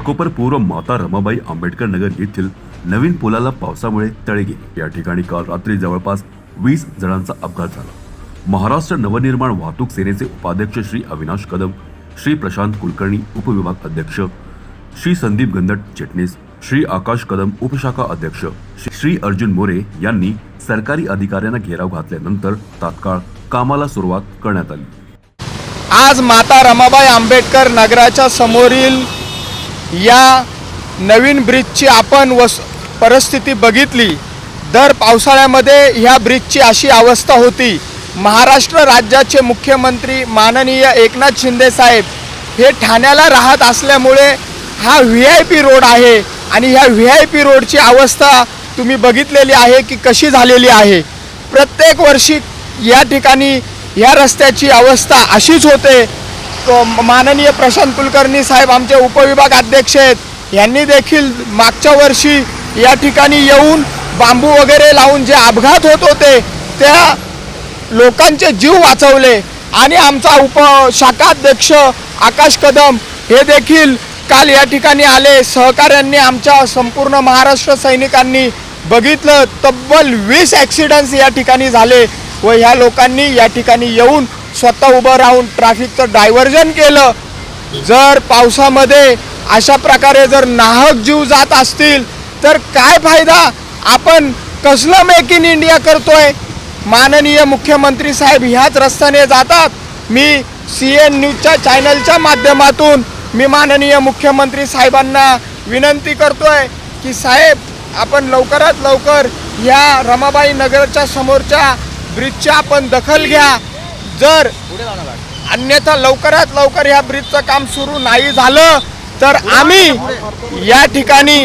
घाटकोपर पूर्व माता रमाबाई आंबेडकर नगर येथील नवीन पुलाला पावसामुळे तळे गेले. या ठिकाणी काल रात्री जवळपास वीस जणांचा अपघात झाला. महाराष्ट्र नवनिर्माण वाहतूक सेनेचे उपाध्यक्ष श्री अविनाश कदम श्री प्रशांत कुलकर्णी उपविभाग अध्यक्ष श्री संदीप गंधट चिटणीस श्री आकाश कदम उपशाखा अध्यक्ष श्री अर्जुन मोरे यांनी सरकारी अधिकाऱ्यांना घेराव घातल्यानंतर तात्काळ कामाला सुरुवात करण्यात आली. आज माता रमाबाई आंबेडकर नगराच्या समोरील या नवीन ब्रिजची आपण वस परिस्थिती बघितली. दर पावसाळ्यामध्ये ह्या ब्रिजची अशी अवस्था होती. महाराष्ट्र राज्याचे मुख्यमंत्री माननीय एकनाथ शिंदे साहेब हे ठाण्याला राहत असल्यामुळे हा व्ही आय पी रोड आहे आणि ह्या व्ही आय पी रोडची अवस्था तुम्ही बघितलेली आहे की कशी झालेली आहे. प्रत्येक वर्षी या ठिकाणी या रस्त्याची अवस्था अशीच होते. माननीय प्रशांत कुलकर्णी साहेब आमचे उपविभाग अध्यक्ष आहेत यांनी देखील मागच्या वर्षी या ठिकाणी येऊन बांबू वगैरे लावून जे अपघात होत होते त्या लोकांचे जीव वाचवले. आणि आमचा उप शाखाध्यक्ष आकाश कदम हे देखील काल या ठिकाणी आले. सहकाऱ्यांनी आमच्या संपूर्ण महाराष्ट्र सैनिकांनी बघितलं तब्बल वीस ॲक्सिडंट्स या ठिकाणी झाले व ह्या लोकांनी या ठिकाणी येऊन स्वतः उभं राहून ट्रॅफिकचं डायव्हर्जन केलं जर पावसामध्ये अशा प्रकारे जर नाहक जीव जात असतील तर काय फायदा? आपण कसलं मेक इन इंडिया करतोय? माननीय मुख्यमंत्री साहेब ह्याच रस्त्याने जातात. मी सी एन न्यूजच्या चॅनलच्या माध्यमातून मी माननीय मुख्यमंत्री साहेबांना विनंती करतोय की साहेब आपण लवकरात लवकर ह्या रमाबाई नगरच्या समोरच्या ब्रिजची आपण दखल घ्या. जर अन्यथा लवकरात लवकर ह्या ब्रिजचं काम सुरू नाही झालं तर आम्ही या ठिकाणी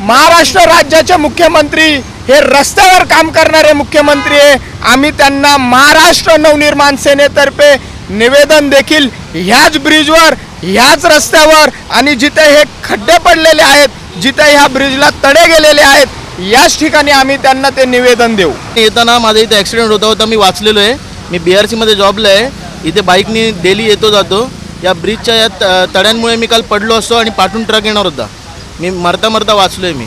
महाराष्ट्र राज्याचे मुख्यमंत्री हे रस्त्यावर काम करणारे मुख्यमंत्री आहे. आम्ही त्यांना महाराष्ट्र नवनिर्माण सेनेतर्फे निवेदन देखील ह्याच ब्रिजवर ह्याच रस्त्यावर आणि जिथे हे खड्डे पडलेले आहेत जिथे ह्या ब्रिजला तडे गेलेले आहेत याच ठिकाणी आम्ही त्यांना ते निवेदन देऊ. येताना माझा इथे ॲक्सिडेंट होता होता मी वाचलेलो आहे. मी बी आर सीमध्ये जॉबला आहे. इथे बाईकनी डेली येतो जातो. या ब्रिजच्या या त- तड्यांमुळे मी काल पडलो असतो आणि पाठून ट्रक येणार होता. मी मरता मरता वाचलो आहे मी.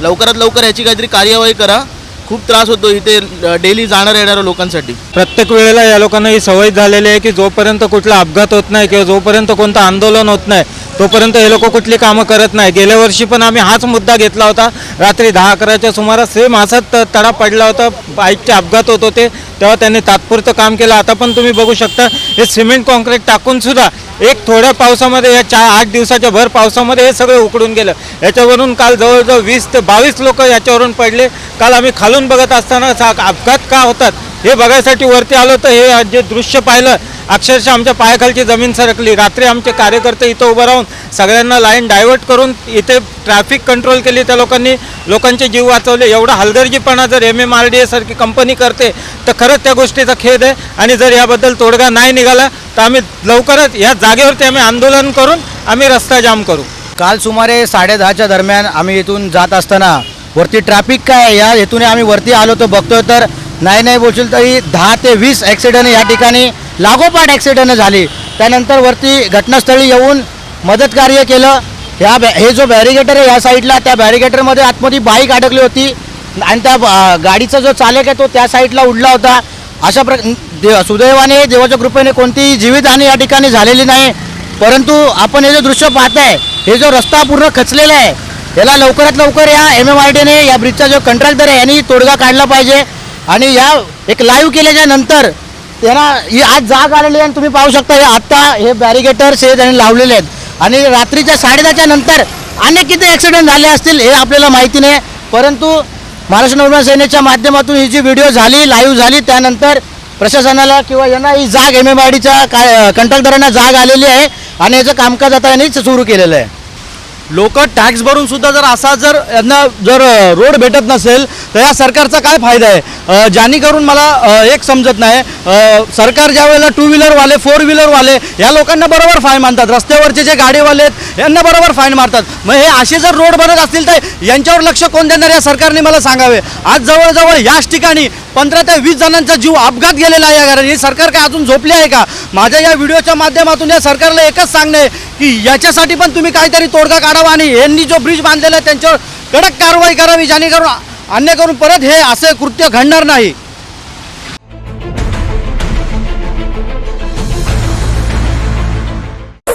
लवकरात लवकर याची काहीतरी कार्यवाही करा. खूप त्रास होतो इथे डेली जाणार येणाऱ्या लोकांसाठी. प्रत्येक वेळेला या लोकांना ही सवय झालेली आहे की जोपर्यंत कुठला अपघात होत नाही किंवा जोपर्यंत कोणतं आंदोलन होत नाही तोपर्यंत हे लोक कुठली कामं करत नाही. गेल्या वर्षी पण आम्ही हाच मुद्दा घेतला होता. रात्री दहा अकराच्या सुमारास सेम असाच त- तडा पडला होता. बाईकचे अपघात होत होते. तेव्हा त्यांनी तात्पुरतं काम केलं. आता पण तुम्ही बघू शकता हे सिमेंट कॉन्क्रीट टाकून सुद्धा एक थोड्या पावसामध्ये या चार आठ दिवसाच्या भर पावसामध्ये हे सगळं उकडून गेलं. याच्यावरून काल जवळजवळ वीस ते बावीस लोक याच्यावरून पडले. काल आम्ही खालून बघत असताना अपघात का होतात हे बघायसाठी वरती आलो तर हे जे दृश्य पाहिलं अक्षरशः आमच्या पायाखालची जमीन सरकली. रात्री आमचे कार्यकर्ते इथं उभं राहून सगळ्यांना लाईन डायव्हर्ट करून इथे ट्रॅफिक कंट्रोल केली. त्या लोकांनी लोकांचे जीव वाचवले. एवढा हलगर्जीपणा जर एम एम आर डी एसारखी कंपनी करते तर खरंच त्या गोष्टीचा खेद आहे. आणि जर याबद्दल तोडगा नाही निघाला तर आम्ही लवकरच या जागेवरती आम्ही आंदोलन करून आम्ही रस्ता जाम करू. काल सुमारे साडेदहाच्या दरम्यान आम्ही इथून जात असताना वरती ट्रॅफिक काय या हेतूने आम्ही वरती आलो तर बघतोय तर नाही नाही बोलशील तरी दहा ते वीस ॲक्सिडेंट या ठिकाणी लागोपाठ ॲक्सिडेंट झाली. त्यानंतर वरती घटनास्थळी येऊन मदत कार्य केलं. ह्या बॅ हे जो बॅरिगेटर आहे या साईडला त्या बॅरिगेटरमध्ये आतमध्ये बाईक अडकली होती. आणि त्या गाडीचा जो चालक आहे तो त्या साईडला उडला होता. अशा प्र दे सुदैवाने देवाच्या कृपेने कोणतीही जीवितहानी या ठिकाणी झालेली नाही. परंतु आपण हे जे दृश्य पाहताय हे जो रस्ता पूर्ण खचलेला आहे याला लवकरात लवकर या एम एम आय डीने या ब्रिजचा जो कंट्रॅक्टर आहे यांनी तोडगा काढला पाहिजे. आणि या एक लाईव्ह केल्याच्यानंतर त्यांना ही आज जाग आलेली आहे आणि तुम्ही पाहू शकता हे आत्ता हे बॅरिगेटर्स हे त्यांनी लावलेले आहेत. आणि रात्रीच्या साडेदहाच्या नंतर अनेक किती ॲक्सिडेंट झाले असतील हे आपल्याला माहिती नाही. परंतु महाराष्ट्र नवनिर्माण सेनेच्या माध्यमातून ही जी व्हिडिओ झाली लाईव्ह झाली त्यानंतर प्रशासनाला किंवा यांना ही जाग एम एम आय डीच्या काय कंट्रॅक्टरांना जाग आलेली आहे आणि याचं कामकाज आता यांनी सुरू केलेलं आहे. लोक टॅक्स भरून सुद्धा जर असा जर यांना जर रोड भेटत नसेल तर या सरकारचा काय फायदा आहे? अ, ज्यानी करून मला एक समजत नाही सरकार ज्या वेळेला टू व्हीलरवाले फोर व्हीलरवाले या लोकांना बरोबर फाईन मारतात रस्त्यावरचे जे गाडीवाले आहेत यांना बरोबर फाईन मारतात. मग हे असे जर रोड बनत असतील तर यांच्यावर लक्ष कोण देणार या सरकारने मला सांगावे? आज जवळजवळ याच ठिकाणी पंधरा ते वीस जणांचा जीव अपघात गेलेला आहे या कारण हे सरकार काय अजून झोपले आहे का? माझ्या या व्हिडिओच्या माध्यमातून या सरकारला एकच सांगणं आहे की याच्यासाठी पण तुम्ही काहीतरी तोडगा काढावा आणि यांनी जो ब्रिज बांधलेला आहे त्यांच्यावर कडक कारवाई करावी जेणेकरून अन्य करून परत हे असे कृत्य घडणार नाही.